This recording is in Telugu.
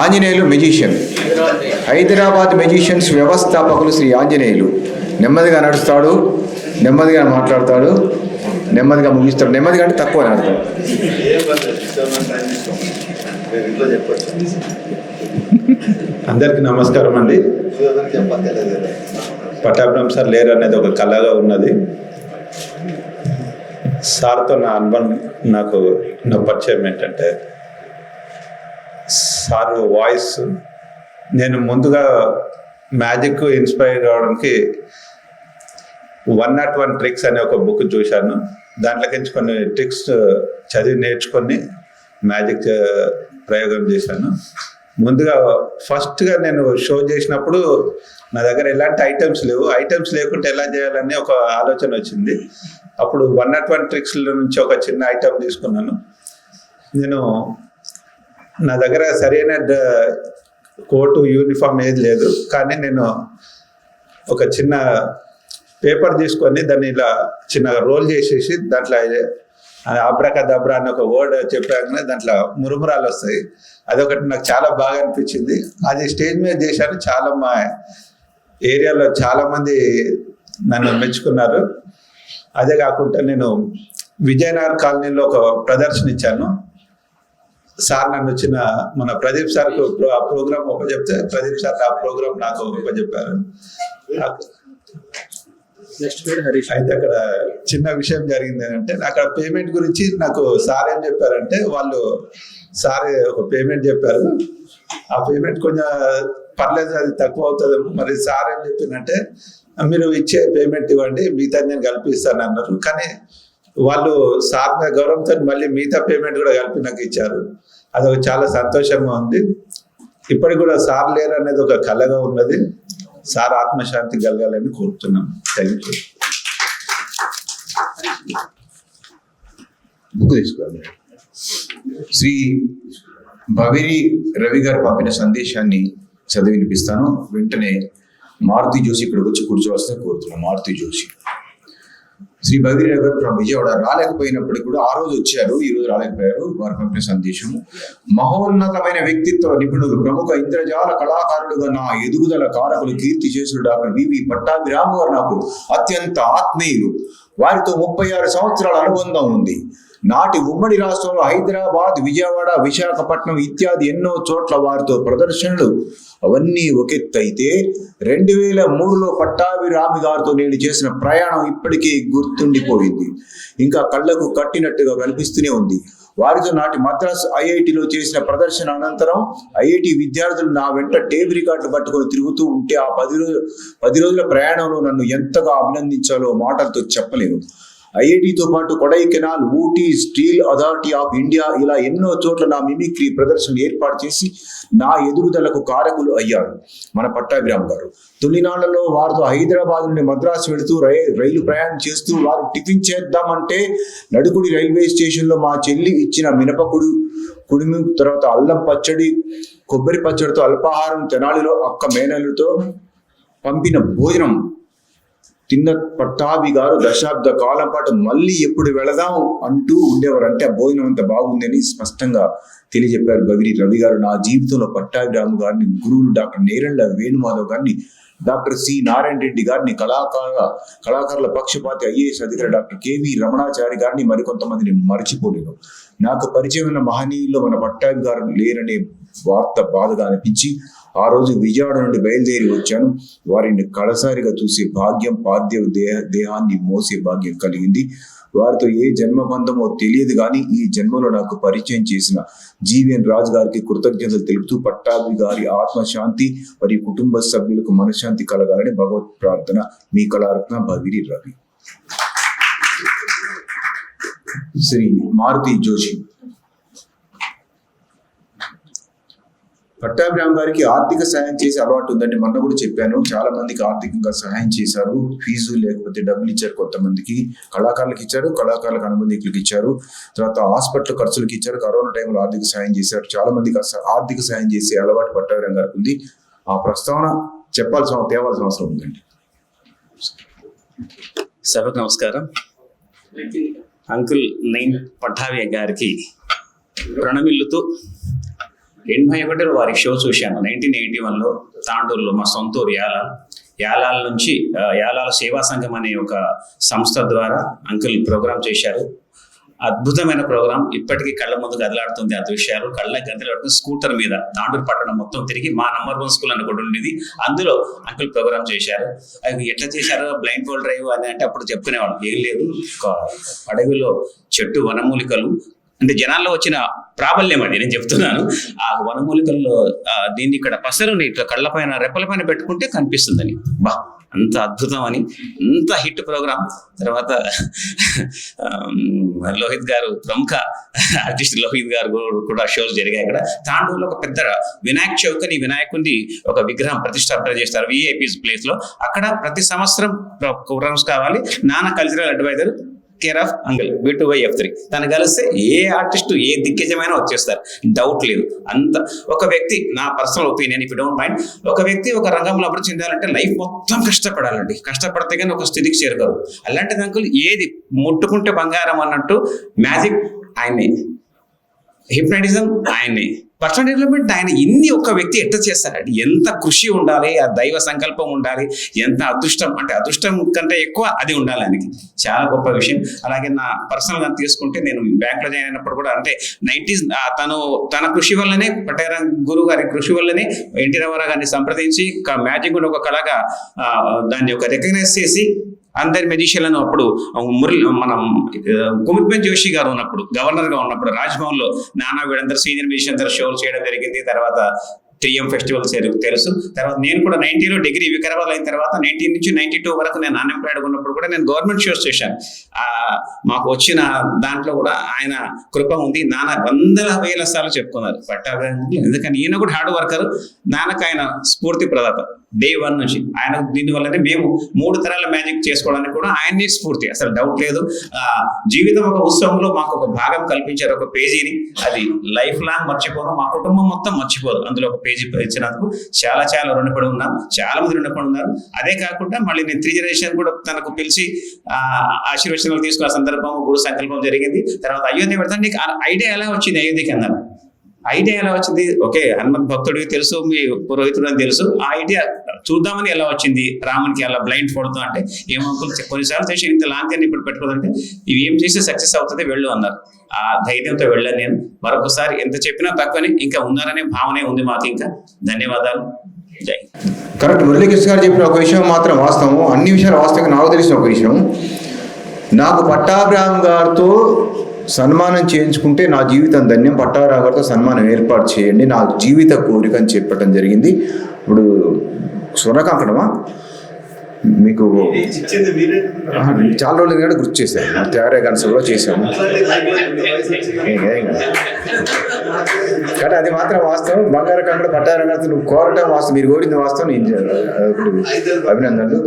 ఆంజనేయులు మెజిషియన్ హైదరాబాద్ మెజిషియన్స్ వ్యవస్థాపకులు శ్రీ ఆంజనేయులు. నెమ్మదిగా నడుస్తాడు నెమ్మదిగా మాట్లాడతాడు నెమ్మదిగా ముగిస్తాడు. నెమ్మదిగా అంటే తక్కువ నడతాడు. అందరికి నమస్కారం అండి. పట్టాభిరామ్ సార్ లేరు అనేది ఒక కళగా ఉన్నది. సార్తో నా అనుభవం నాకు నా పరిచయం ఏంటంటే సార్ వాయిస్ నేను ముందుగా మ్యాజిక్ ఇన్స్పైర్ కావడానికి వన్ నాట్ వన్ ట్రిక్స్ అనే ఒక బుక్ చూశాను. దాంట్లోకించి కొన్ని ట్రిక్స్ చదివి నేర్చుకొని మ్యాజిక్ ప్రయోగం చేశాను. ముందుగా ఫస్ట్గా నేను షో చేసినప్పుడు నా దగ్గర ఎలాంటి ఐటమ్స్ లేవు. ఐటమ్స్ లేకుంటే ఎలా చేయాలని ఒక ఆలోచన వచ్చింది. అప్పుడు వన్ నాట్ వన్ ట్రిక్స్ల నుంచి ఒక చిన్న ఐటమ్ తీసుకున్నాను. నేను నా దగ్గర సరైన కోటు యూనిఫామ్ ఏది లేదు. కానీ నేను ఒక చిన్న పేపర్ తీసుకొని దాన్ని ఇలా చిన్నగా రోల్ చేసేసి దాంట్లో అబ్రక దబ్రా అని ఒక వర్డ్ చెప్పాకనే దాంట్లో మురుమురాలు వస్తాయి. అదొకటి నాకు చాలా బాగా అనిపించింది. అది స్టేజ్ మీద చేశాను. చాలా మా ఏరియాలో చాలా మంది నన్ను మెచ్చుకున్నారు. అదే కాకుండా నేను విజయనగర్ కాలనీలో ఒక ప్రదర్శన ఇచ్చాను. సార్ నన్ను వచ్చిన మన ప్రదీప్ సార్ ఆ ప్రోగ్రామ్ చెప్తే ప్రదీప్ సార్ ఆ ప్రోగ్రామ్ నాకు చెప్పారు నెక్స్ట్ పేరు హరీష్. అయితే అక్కడ చిన్న విషయం జరిగింది ఏంటంటే అక్కడ పేమెంట్ గురించి నాకు సార్ ఏం చెప్పారంటే వాళ్ళు సార్ ఒక పేమెంట్ చెప్పారు. ఆ పేమెంట్ కొంచెం పర్లేదు అది తక్కువ అవుతుందేమో. మరి సార్ ఏం చెప్పిందంటే మీరు ఇచ్చే పేమెంట్ ఇవ్వండి మిగతా నేను కల్పిస్తాను అన్నారు కానీ వాళ్ళు సార్ గౌరవంతో మళ్ళీ మిగతా పేమెంట్ కూడా కలిపి నాకు ఇచ్చారు. అది ఒక చాలా సంతోషంగా ఉంది. ఇప్పటికి కూడా సార్ లేరు అనేది ఒక కళగా ఉన్నది. సార్ ఆత్మశాంతి కలగాలని కోరుతున్నాం. థ్యాంక్ యూ బుక్ తీసుకోండి. శ్రీ భవిరి రవి గారు పంపిన సందేశాన్ని చదివి వినిపిస్తాను వెంటనే మారుతి జోషి ఇక్కడికి వచ్చి కూర్చోవాల్సిన కోరుతున్నాను. మారుతి జోషి. శ్రీ భవిరి గారు ఫ్రమ్ విజయవాడ రాలేకపోయినప్పటికీ కూడా ఆ రోజు వచ్చారు ఈ రోజు రాలేకపోయారు. వారు పంపిన సందేశం మహోన్నతమైన వ్యక్తిత్వ నిపుణులు ప్రముఖ ఇంద్రజాల కళాకారుడుగా నా ఎదుగుదల కారకులు కీర్తి చేసుడు డాక్టర్ వివి పట్టాభిరాము గారు నాకు అత్యంత ఆత్మీయులు. వారితో ముప్పై ఆరు సంవత్సరాల అనుబంధం ఉంది. నాటి ఉమ్మడి రాష్ట్రంలో హైదరాబాద్ విజయవాడ విశాఖపట్నం ఇత్యాది ఎన్నో చోట్ల వారితో ప్రదర్శనలు అవన్నీ ఒకెత్తైతే రెండు వేల మూడులో పట్టాభిరామి గారితో నేను చేసిన ప్రయాణం ఇప్పటికీ గుర్తుండిపోయింది. ఇంకా కళ్ళకు కట్టినట్టుగా కనిపిస్తూనే ఉంది. వారితో నాటి మద్రాస్ ఐఐటిలో చేసిన ప్రదర్శన అనంతరం ఐఐటి విద్యార్థులు నా వెంట టేబుల్ రికార్డు పట్టుకొని తిరుగుతూ ఉంటే ఆ పది రోజు పది రోజుల ప్రయాణంలో నన్ను ఎంతగా అభినందించాలో మాటలతో చెప్పలేను. ఐఐటితో పాటు Kodaikanal Ooty steel authority of India ఇలా ఎన్నో చోట్ల నా మిమిక్రీ ప్రదర్శన ఏర్పాటు చేసి నా ఎదుగుదలకు కారకులు అయ్యారు. మన పట్టాభిరామ్ గారు. తొలినాళ్ళలో వారితో హైదరాబాద్ నుండి మద్రాసు వెళుతూ రై రైలు ప్రయాణం చేస్తూ వారు టిఫిన్ చేద్దామంటే నడుకుడి రైల్వే స్టేషన్లో మా చెల్లి ఇచ్చిన మినపకుడు కుడిమి తర్వాత అల్లం పచ్చడి కొబ్బరి పచ్చడితో అల్పాహారం తెనాలిలో అక్క మేనలతో పంపిన భోజనం తిన్న పట్టాభి గారు దశాబ్ద కాలం పాటు మళ్ళీ ఎప్పుడు వెళదాం అంటూ ఉండేవారు. అంటే ఆ భోజనం అంత బాగుందని స్పష్టంగా తెలియజెప్పారు బగిరి రవి గారు. నా జీవితంలో పట్టాభిరాము గారిని గురువులు డాక్టర్ నేరెళ్ళ వేణుమాధవ్ గారిని డాక్టర్ సి నారాయణ రెడ్డి గారిని కళాకారుల కళాకారుల పక్షపాతి ఐఏఎస్ అధికారి డాక్టర్ కేవి రమణాచారి గారిని మరికొంతమందిని మర్చిపోలేను నాకు పరిచయమైన మహనీయుల్లో మన పట్టాభి గారు లేరనే వార్త బాధగా అనిపించి ఆ రోజు విజయవాడ నుండి బయలుదేరి వచ్చాను. వారిని కడసారిగా చూసే భాగ్యం పార్థివ దేహ దేహాన్ని మోసే భాగ్యం కలిగింది. వారితో ఏ జన్మబంధమో తెలియదు కానీ ఈ జన్మలో నాకు పరిచయం చేసిన జీవిఎన్ రాజు గారికి కృతజ్ఞతలు తెలుపుతూ పట్టాభి గారి ఆత్మశాంతి మరియు కుటుంబ సభ్యులకు మనశ్శాంతి కలగాలని భగవత్ ప్రార్థన. మీ కళారత్న భవిరి రవి. శ్రీ మారుతి జోషి. పట్టాభిరామ్ గారికి ఆర్థిక సహాయం చేసే అలవాటు ఉందంటే మొన్న కూడా చెప్పాను. చాలా మందికి ఆర్థికంగా సహాయం చేశారు. ఫీజు లేకపోతే డబ్బులు ఇచ్చారు కొంతమందికి. కళాకారులకు ఇచ్చారు కళాకారులకు అనుబంధికులకు ఇచ్చారు. తర్వాత హాస్పిటల్ ఖర్చులకు ఇచ్చారు. కరోనా టైంలో ఆర్థిక సహాయం చేశారు. చాలా మందికి ఆర్థిక సహాయం చేసే అలవాటు పట్టాభిరామ్ గారికి ఉంది. ఆ ప్రస్తావన చెప్పాల్సిన తేవాల్సిన అవసరం ఉందండి. సభకు నమస్కారం. అంకుల్ నైన్ పట్టాభి గారికి ప్రణమిల్లుతూ ఎనభై ఒకటిలో వారి షో చూశాను నైన్టీన్ ఎయిటీ వన్లో తాండూరులో మా సొంత ఊరు యాలాల్. యాలాల నుంచి యాలాల సేవా సంఘం అనే ఒక సంస్థ ద్వారా అంకుల్ ప్రోగ్రాం చేశారు. అద్భుతమైన ప్రోగ్రాం. ఇప్పటికీ కళ్ళ ముందు కదలాడుతుంది ఆ దృశ్యాలు. కళ్ళ గదిలాడుతుంది స్కూటర్ మీద. తాండూరు పట్టణం మొత్తం తిరిగి మా నంబర్ వన్ స్కూల్ అని ఉండేది. అందులో అంకుల్ ప్రోగ్రామ్ చేశారు. అవి ఎట్లా చేశారో? బ్లైండ్ ఫోల్డ్ డ్రైవ్ అని అంటే అప్పుడు చెప్పుకునేవాళ్ళు. ఏం లేదు. ఒక అడవిలో చెట్టు వనమూలికలు అంటే జనాల్లో వచ్చిన ప్రాబల్యం అది నేను చెప్తున్నాను. ఆ వనమూలికల్లో దీన్ని ఇక్కడ పసరుని ఇట్లా కళ్ళపైన రెప్పల పైన పెట్టుకుంటే కనిపిస్తుందని. బా అంత అద్భుతం అని. అంత హిట్ ప్రోగ్రామ్ తర్వాత లోహిత్ గారు ప్రముఖ ఆర్టిస్ట్ లోహిత్ గారు కూడా- కూడా షోస్ జరిగాయి అక్కడ. తాండూరులో ఒక పెద్ద వినాయక చౌక్ అని ఒక విగ్రహం ప్రతిష్టాపన చేస్తారు విఐపీస్ ప్లేస్లో. అక్కడ ప్రతి సంవత్సరం ప్రోగ్రామ్స్ కావాలి. నాన్న cultural adviser care of అంగిల్ B two by F three తను కలిస్తే ఏ ఆర్టిస్ట్ ఏ దిగ్గజమైనా వచ్చేస్తారు. డౌట్ లేదు. అంత ఒక వ్యక్తి నా personal opinion if don't mind ఒక వ్యక్తి ఒక రంగంలో అభివృద్ధి చెందాలంటే లైఫ్ మొత్తం కష్టపడాలండి. కష్టపడితే కానీ ఒక స్థితికి చేరుకోరు. అలాంటిది అంకుల్ ఏది? ముట్టుకుంటే బంగారం అన్నట్టు మ్యాజిక్ ఆయన్ని హిప్నటిజం ఆయన్ని పర్సనల్ డెవలప్మెంట్ ఆయన ఇన్ని ఒక్క వ్యక్తి ఎట్లా చేస్తారండి ఎంత కృషి ఉండాలి ఆ దైవ సంకల్పం ఉండాలి ఎంత అదృష్టం అంటే అదృష్టం కంటే ఎక్కువ అది ఉండాలి ఆయనకి. చాలా గొప్ప విషయం. అలాగే నా పర్సనల్గా తీసుకుంటే నేను బ్యాంక్లో జాయిన్ అయినప్పుడు కూడా అంటే నైన్టీస్ తను తన కృషి వల్లనే పటేర గురువు గారి కృషి వల్లనే ఎన్టీ రామారావు గారిని సంప్రదించి మ్యాజిక్ ఒక కళగా దాన్ని ఒక రికగ్నైజ్ చేసి అందరి మెజిషియన్లను అప్పుడు మురళి మనం కుమిత్మెంట్ జోషి గారు ఉన్నప్పుడు గవర్నర్గా ఉన్నప్పుడు రాజ్భవన్లో నానా వీళ్ళందరూ సీనియర్ మెజిషియన్ అందరూ షోలు చేయడం జరిగింది. తర్వాత త్రియం ఫెస్టివల్ తెలుసు. తర్వాత నేను కూడా నైన్టీలో డిగ్రీ వికారాబాద్ అయిన తర్వాత నైన్టీన్ నుంచి నైన్టీ టూ వరకు నేను అన్ఎంప్లాయిడ్ ఉన్నప్పుడు కూడా నేను గవర్నమెంట్ షోస్ చేశాను. మాకు వచ్చిన దాంట్లో కూడా ఆయన కృప ఉంది. నాన్న వందల వేల సార్లు చెప్పుకున్నారు. పట్టాభి ఎందుకని ఈయన కూడా హార్డ్ వర్కర్. నాన్నకు ఆయన స్ఫూర్తి ప్రదాత. డే వన్ నుంచి. ఆయన దీనివల్లనే మేము మూడు తరాల మ్యాజిక్ చేసుకోవడానికి కూడా ఆయన్ని స్ఫూర్తి. అసలు డౌట్ లేదు. ఆ, జీవితం ఒక ఉత్సవంలో మాకు ఒక భాగం కల్పించారు ఒక పేజీని. అది లైఫ్ లాంగ్ మర్చిపోను. మా కుటుంబం మొత్తం మర్చిపోదు. అందులో ఒక పేజీ ఇచ్చినందుకు చాలా చాలా రుణపడి ఉన్నాం. చాలా మంది రుణపడి ఉన్నారు. అదే కాకుండా మళ్ళీ నేను త్రీ జనరేషన్ కూడా తనకు పిలిచి ఆ, ఆశీర్వచనాలు తీసుకున్న సందర్భం గురు సంకల్పం జరిగింది. తర్వాత అయోధ్య పెడతాను. నీకు ఐడియా ఎలా వచ్చింది అయోధ్యకి అన్నారు. ఐడియా ఎలా వచ్చింది? ఓకే హనుమంత్ భక్తుడికి తెలుసు మీ పురోహితుడు అని తెలుసు. ఆ ఐడియా చూద్దామని ఎలా వచ్చింది? రామునికి అలా బ్లైండ్ ఫోడ్తో అంటే ఏమో కొన్నిసార్లు చేసి ఇంత లాంగ్ జర్నీ ఇప్పుడు పెట్టుకోదంటే ఇవి ఏం చేస్తే సక్సెస్ అవుతుంది వెళ్ళు అన్నారు. ఆ ధైర్యంతో వెళ్ళాను నేను. మరొకసారి ఎంత చెప్పినా తక్కువని ఇంకా ఉన్నారనే భావనే ఉంది మాకు ఇంకా. ధన్యవాదాలు. జై కరెక్ట్. మురళీకృష్ణ గారు చెప్పిన ఒక విషయం మాత్రం వాస్తవం. అన్ని విషయాలు వాస్తవంగా నాకు తెలిసిన ఒక విషయం. నాకు పట్టాభిరామ్ గారితో సన్మానం చేయించుకుంటే నా జీవితం ధన్యం పట్టాభిరామ్ గారితో సన్మానం ఏర్పాటు చేయండి నా జీవిత కోరిక అని చెప్పడం జరిగింది. ఇప్పుడు స్వర్ణకాంకణమా? మీకు చాలా రోజులు కూడా గుర్తు చేశాను త్యాగరాయ గారి సభలో చేశాము. కానీ అది మాత్రం వాస్తవం. బంగారు కంకణ పట్టారంగా నువ్వు కోరటం వాస్తవం. మీరు కోరింది వాస్తవం. నేను అభినందనలు.